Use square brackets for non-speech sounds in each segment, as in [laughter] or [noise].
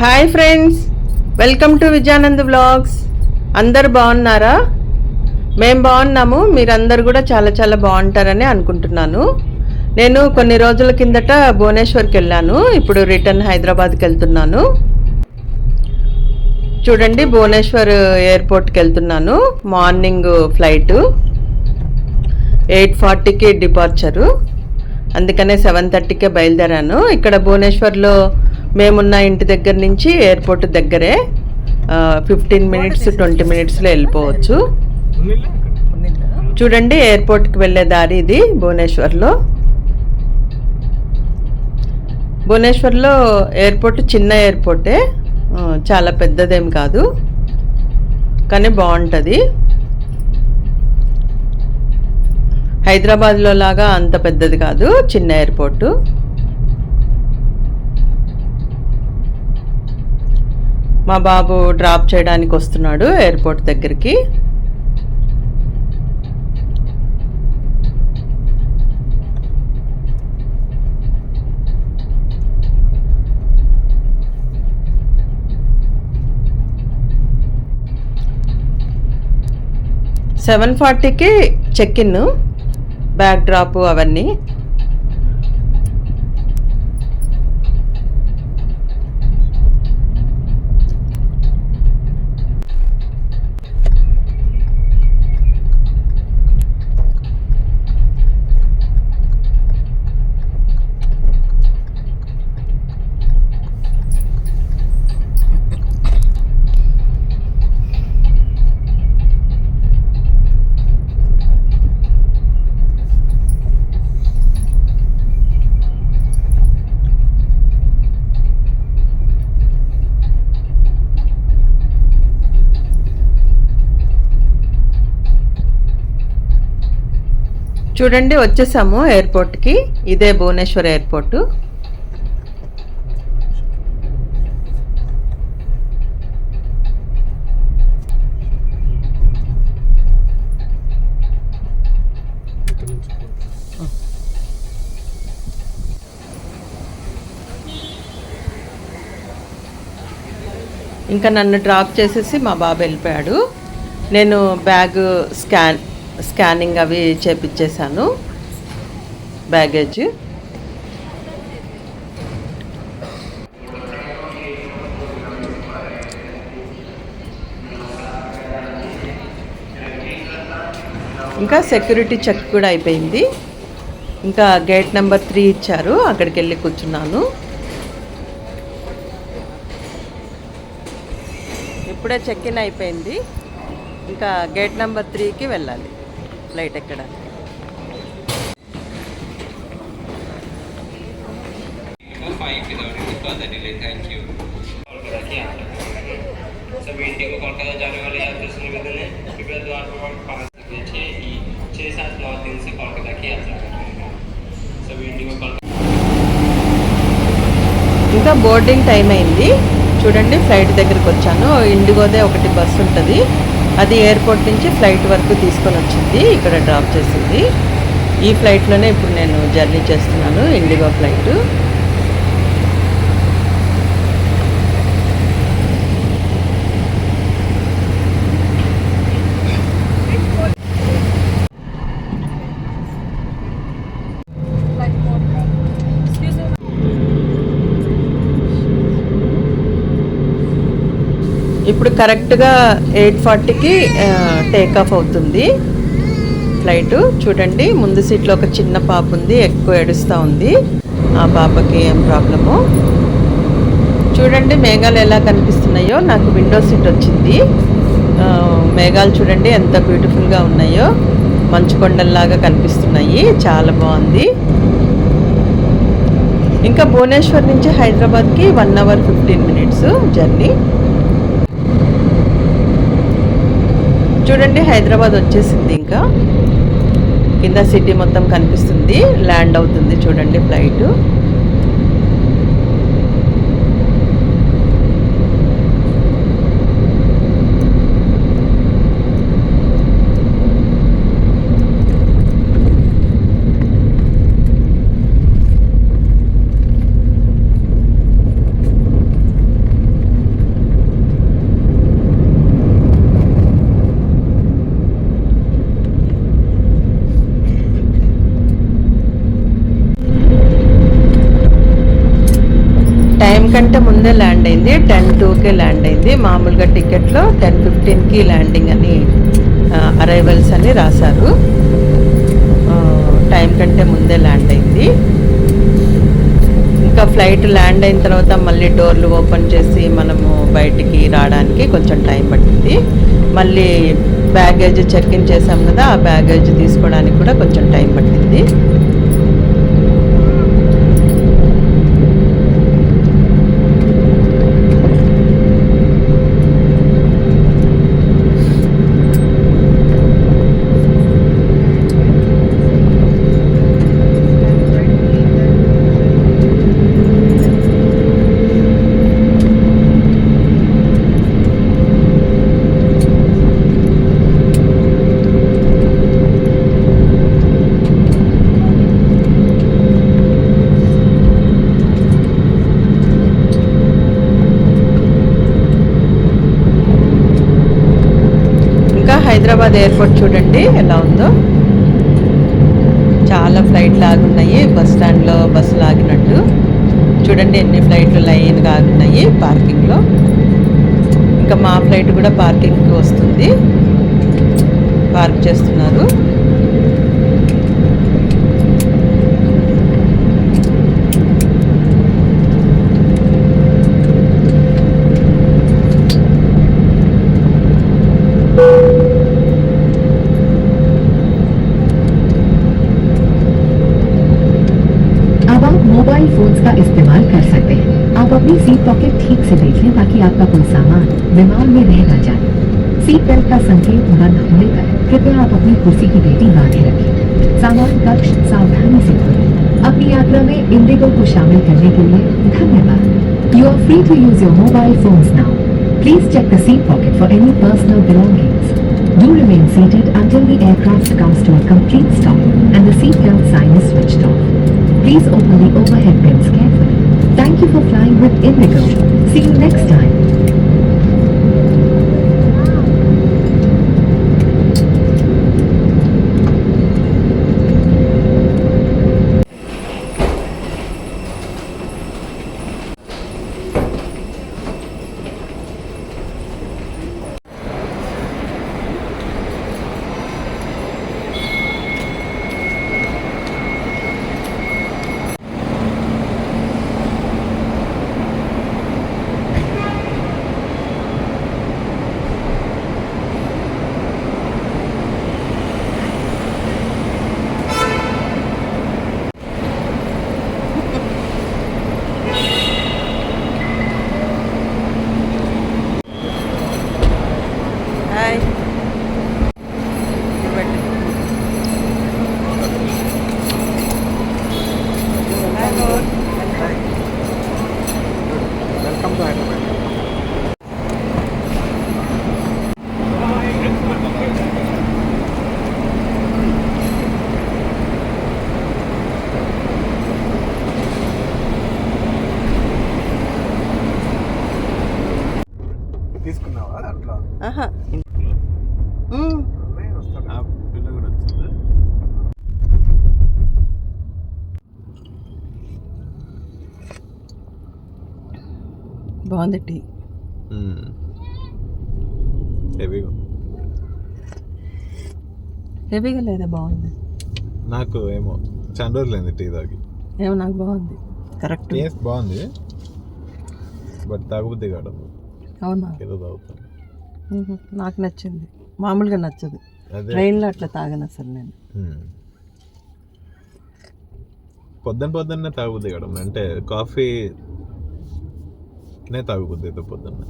Hi friends welcome to Vijayanand blogs అందరు బాగున్నారా? మేము బాగున్నాము. మీరందరు కూడా చాలా చాలా బాగుంటారని అనుకుంటున్నాను. నేను కొన్ని రోజుల కిందట భువనేశ్వర్కి వెళ్ళాను. ఇప్పుడు రిటర్న్ హైదరాబాద్కి వెళ్తున్నాను. చూడండి భువనేశ్వర్ ఎయిర్పోర్ట్కి వెళ్తున్నాను. Morning flight. ఎయిట్ ఫార్టీకి డిపార్చరు. అందుకనే సెవెన్ థర్టీకే బయలుదేరాను. ఇక్కడ భువనేశ్వర్లో మేమున్న ఇంటి దగ్గర నుంచి ఎయిర్పోర్ట్ దగ్గరే ఫిఫ్టీన్ మినిట్స్ ట్వంటీ మినిట్స్లో వెళ్ళిపోవచ్చు. చూడండి ఎయిర్పోర్ట్కి వెళ్ళే దారి ఇది భువనేశ్వర్లో. భువనేశ్వర్లో ఎయిర్పోర్ట్ చిన్న ఎయిర్పోర్టే చాలా పెద్దదేం కాదు కానీ బాగుంటుంది. హైదరాబాద్లో లాగా అంత పెద్దది కాదు చిన్న ఎయిర్పోర్టు. మా బాబు డ్రాప్ చేయడానికి వస్తున్నాడు ఎయిర్పోర్ట్ దగ్గరికి. సెవెన్ ఫార్టీకి చెక్ ఇన్ బ్యాక్ డ్రాప్ అవన్నీ. చూడండి వచ్చేసాము ఎయిర్పోర్ట్కి. ఇదే భువనేశ్వర్ ఎయిర్పోర్టు. ఇంకా నన్ను డ్రాప్ చేసేసి మా బాబు వెళ్ళిపోయాడు. నేను బ్యాగ్ స్కాన్ స్కానింగ్ అవి చేపించేశాను బ్యాగేజ్. ఇంకా సెక్యూరిటీ చెక్ కూడా అయిపోయింది. ఇంకా గేట్ నెంబర్ త్రీ ఇచ్చారు. అక్కడికి వెళ్ళి కూర్చున్నాను. ఇప్పుడే చెక్ ఇన్ అయిపోయింది. ఇంకా గేట్ నెంబర్ త్రీకి వెళ్ళాలి. ఫ్లైట్ ఎక్కడానికి fine without any further delay. Thank you. Kolkata की यात्रा सभी इंडिगो कोलकाता जाने वाले यात्री से निवेदन है कृपया द्वार क्रमांक पाँच से छः ई छः सात नौ दिन से कोलकाता की यात्रा कर रहे हैं सभी इंडिगो कोलकाता ఇంకా బోర్డింగ్ టైం అయింది చూడండి ఫ్లైట్ దగ్గరికి వచ్చాను ఇండిగోదే ఒకటి బస్సు ఉంటుంది అది ఎయిర్పోర్ట్ నుంచి ఫ్లైట్ వరకు తీసుకొని వచ్చింది ఇక్కడ డ్రాప్ చేసింది. ఈ ఫ్లైట్లోనే ఇప్పుడు నేను జర్నీ చేస్తున్నాను ఇండిగో ఫ్లైట్. ఇప్పుడు కరెక్ట్గా ఎయిట్ ఫార్టీకి టేక్ ఆఫ్ అవుతుంది. ఫ్లైట్ చూడండి ముందు సీట్లో ఒక చిన్న పాప ఉంది ఎక్కువ ఏడుస్తూ ఉంది. ఆ పాపకి ఏం ప్రాబ్లము? చూడండి మేఘాలు ఎలా కనిపిస్తున్నాయో. నాకు విండో సీట్ వచ్చింది. మేఘాలు చూడండి ఎంత బ్యూటిఫుల్గా ఉన్నాయో. మంచు కొండల్లాగా కనిపిస్తున్నాయి. చాలా బాగుంది. ఇంకా భువనేశ్వర్ నుంచి హైదరాబాద్కి one hour fifteen minutes journey. చూడండి హైదరాబాద్ వచ్చేసింది ఇంకా. కింద సిటీ మొత్తం కనిపిస్తుంది. ల్యాండ్ అవుతుంది చూడండి ఫ్లైట్. టెన్నే ల్యాండ్ అయింది. టెన్ టూకే ల్యాండ్ అయింది. మామూలుగా టికెట్లో టెన్ ఫిఫ్టీన్కి ల్యాండింగ్ అని అరైవల్స్ అని రాశారు. టైం కంటే ముందే ల్యాండ్ అయింది. ఇంకా ఫ్లైట్ ల్యాండ్ అయిన తర్వాత మళ్ళీ డోర్లు ఓపెన్ చేసి మనము బయటికి రావడానికి కొంచెం టైం పట్టింది. మళ్ళీ బ్యాగేజ్ చెక్ ఇన్ చేసాం కదా ఆ బ్యాగేజ్ తీసుకోవడానికి కూడా కొంచెం టైం పట్టింది ఇంకా హైదరాబాద్ ఎయిర్పోర్ట్ చూడండి ఎలా ఉందో. చాలా ఫ్లైట్లు ఆగున్నాయి బస్ స్టాండ్లో బస్సులు ఆగినట్టు చూడండి ఎన్ని ఫ్లైట్లు లైన్గా ఆగున్నాయి పార్కింగ్లో ఇంకా మా ఫ్లైట్ కూడా పార్కింగ్కి వస్తుంది. పార్క్ చేస్తున్నారు. इस्तेमाल कर सकते हैं। आप अपनी सीट पॉकेट ठीक से देख लें ताकि आपका कोई सामान विमान में रह न जाए। सीट बेल्ट का संकेत बंद होने पर कृपया आप अपनी कुर्सी की बेटी बांधे रखें। सामान कक्ष सावधानी से खोलें। अपनी यात्रा में इंडिगो को शामिल करने के लिए धन्यवाद। You are free to use your mobile phones now please check the seat pocket for any personal belongings. Do remain seated until the aircraft comes to a complete stop and the seatbelt sign is switched off. Please open the overhead bins carefully. Thank you for flying with Indigo. See you next time. బాగుంది tea. హెవీగా హెవీగా లేదా బాగుంది? నాకు ఏమో చాలా రోజులైంది tea తాగి. ఏమో నాకు బాగుంది. కరెక్ట్ టేస్ట్ బాగుంది బట్ తాగబుద్ది కాదు అవునా? ఏదో తాగుతాను. మ్మ్. నాకు నచ్చింది. మామూలుగా నచ్చదు. ట్రైన్లో అట్లా తాగను అసలు నేను. మ్మ్. పొద్దున్న పొద్దున్నే తాగబుద్ది కాదు అంటే కాఫీ నే తాగబుద్ది అయితే పొద్దున్న.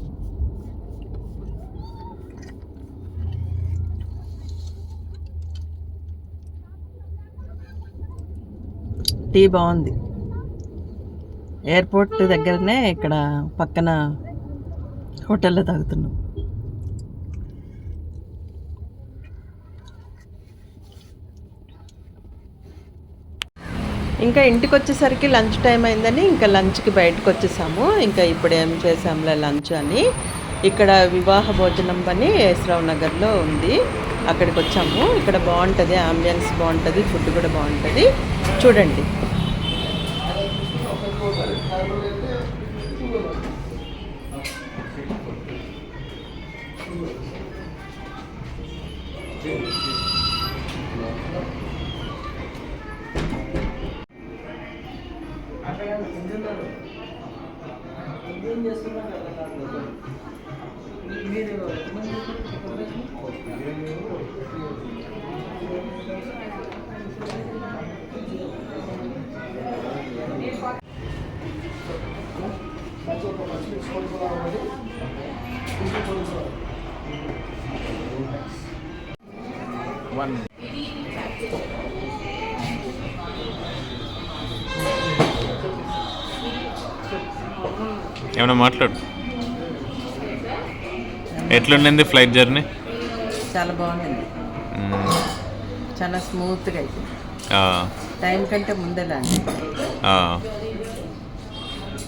టీ బాగుంది. ఎయిర్పోర్ట్ దగ్గరనే ఇక్కడ పక్కన హోటల్లో తాగుతున్నాం. ఇంకా ఇంటికి వచ్చేసరికి లంచ్ టైం అయిందని ఇంకా లంచ్కి బయటకు వచ్చేసాము ఇంకా ఇప్పుడు ఏం చేసాంలే లంచ్ అని. ఇక్కడ వివాహ భోజనం అని యేసరావు నగర్లో ఉంది. అక్కడికి వచ్చాము ఇక్కడ బాగుంటుంది అంబియన్స్ బాగుంటుంది ఫుడ్ కూడా బాగుంటుంది చూడండి. వన్ ఏమైనా మాట్లాడు. ఎట్లుండింది ఫ్లైట్ జర్నీ చాలా బాగుంది. చాలా స్మూత్గా అయిపోయింది. టైం కంటే ముందే ల్యాండ్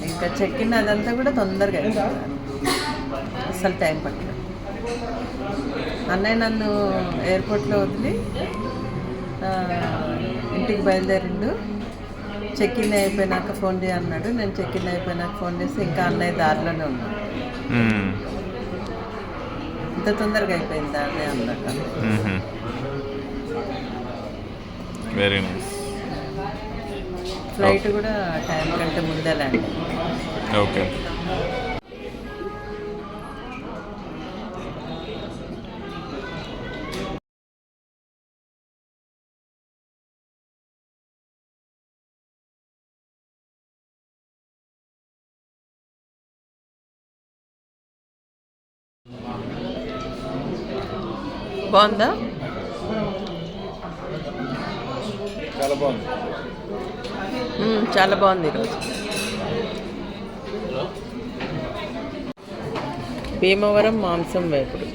ఇంకా చెక్ ఇన్ అదంతా కూడా తొందరగా అసలు టైం పట్టలేదు అన్నయ్య నన్ను ఎయిర్పోర్ట్లో వదిలి ఇంటికి బయలుదేరిండు. చెక్ ఇన్ అయిపోయినాక ఫోన్ చేయ అన్నాడు. నేను చెక్ ఇన్ అయిపోయినాక ఫోన్ చేసి ఇంకా అన్నయ్య దారిలోనే ఉన్నాను ఇంత తొందరగా అయిపోయిందా అన్నయ్య అన్నాక. వెరీ నైస్ ఫ్లైట్ కూడా టైం కంటే ముందే ల్యాండ్. ఓకే. బాగుందా? చాలా బాగుంది. చాలా బాగుంది ఈరోజు. భీమవరం మాంసం వేపుడు.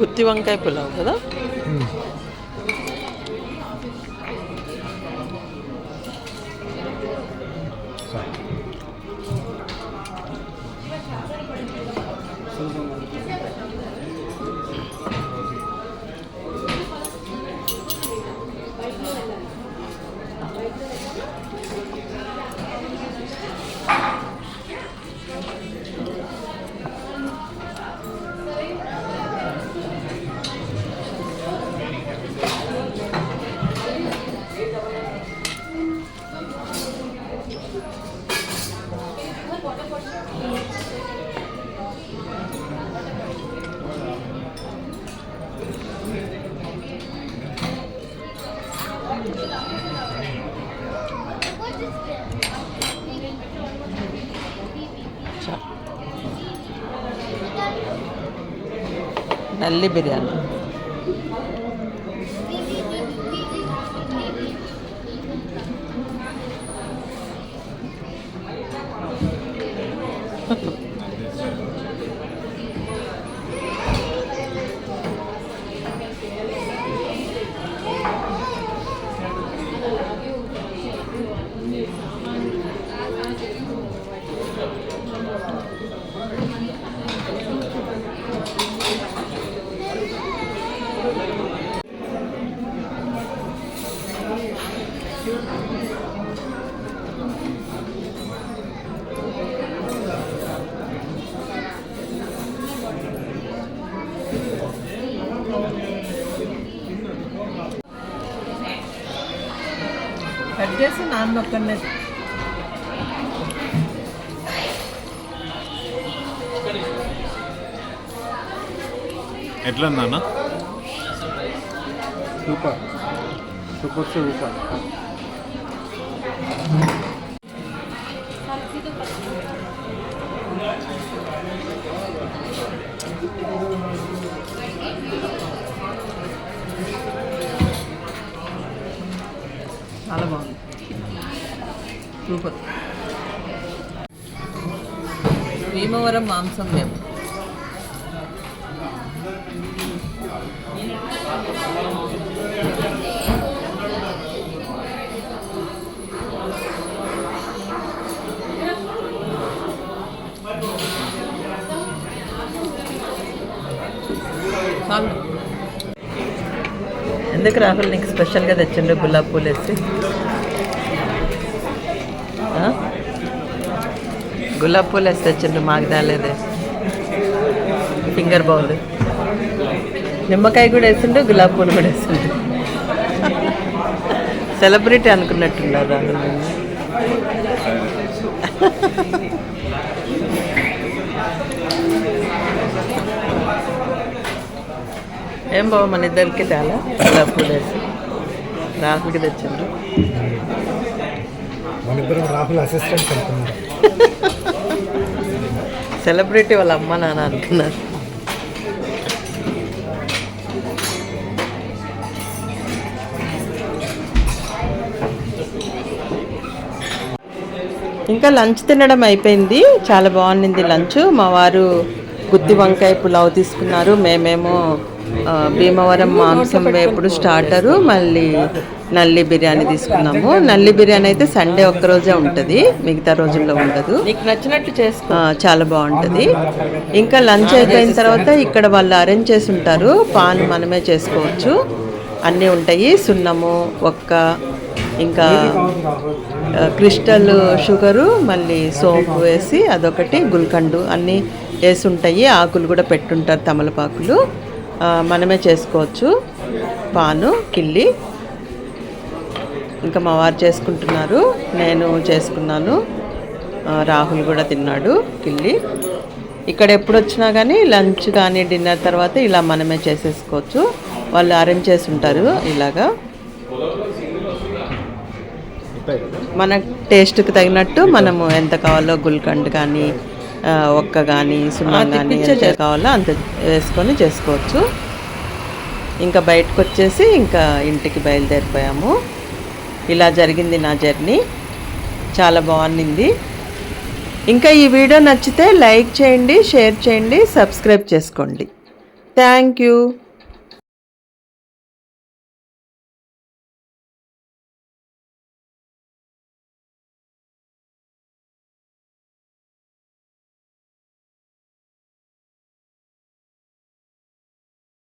గుత్తి వంకాయ పులావ్ కదా? నల్లి బిర్యానీ చేసి నాన్న ఒక్కనే ఎట్లా నాన్న super. Super super. Super Bhimavaram మాంసం మేము. ఎందుకు రాహుల్ నీకు స్పెషల్గా తెచ్చిండు గులాబ్ పూలు వేసి గులాబ్ పూలు వేసి తెచ్చిండ్రు మాకు రాలేదే ఫింగర్ బౌల్ నిమ్మకాయ కూడా వేసిండు గులాబ్ పూలు కూడా వేసిండు. సెలబ్రిటీ అనుకున్నట్టున్నారు నిన్ను. ఏం బావ మన ఇద్దరికి తేలా? గులాబ్ పూలు వేసి. రాహుల్కి తెచ్చిండ్రు. మన ఇద్దరం రాహుల్ అసిస్టెంట్ అనుకున్నారు [laughs] సెలబ్రిటీ వాళ్ళ అమ్మ నాన్న అనుకున్నారు ఇంకా లంచ్ తినడం అయిపోయింది. చాలా బాగుండింది లంచ్. మా వారు గుత్తి వంకాయ పులావ్ తీసుకున్నారు. మేమేమో భీమవరం మాంసం వేపుడు స్టార్టరు. మళ్ళీ నల్లి బిర్యానీ తీసుకున్నాము. నల్లి బిర్యానీ అయితే సండే ఒక్కరోజే ఉంటుంది. మిగతా రోజుల్లో ఉండదు. నీకు నచ్చినట్టు చేసుకో. చాలా బాగుంటుంది. ఇంకా లంచ్ అయిపోయిన తర్వాత ఇక్కడ వాళ్ళు అరేంజ్ చేసి ఉంటారు. పాన్ మనమే చేసుకోవచ్చు. అన్నీ ఉంటాయి. సున్నము ఒక్క ఇంకా క్రిస్టల్ షుగరు మళ్ళీ సోంపు వేసి అదొకటి గుల్కండు అన్నీ వేసి ఉంటాయి. ఆకులు కూడా పెట్టుంటారు తమలపాకులు. మనమే చేసుకోవచ్చు. పాను కిల్లి. ఇంకా మా వారు చేసుకుంటున్నారు. నేను చేసుకున్నాను. రాహుల్ కూడా తిన్నాడు కిల్లి ఇక్కడ ఎప్పుడు వచ్చినా కానీ లంచ్ కానీ డిన్నర్ తర్వాత ఇలా మనమే చేసేసుకోవచ్చు. వాళ్ళు అరేంజ్ చేసి ఉంటారు ఇలాగా. మన టేస్ట్కి తగినట్టు మనము ఎంత కావాలో గుల్కండ్ కానీ ఒక్క కానీ సున్నం కానీ ఎంత కావాలో అంత వేసుకొని చేసుకోవచ్చు. ఇంకా బయటకు వచ్చేసి ఇంకా ఇంటికి బయలుదేరిపోయాము. ఇలా జరిగింది నా జర్నీ. చాలా బాగుంది. ఇంకా ఈ వీడియో నచ్చితే లైక్ చేయండి షేర్ చేయండి సబ్స్క్రైబ్ చేసుకోండి. Thank you.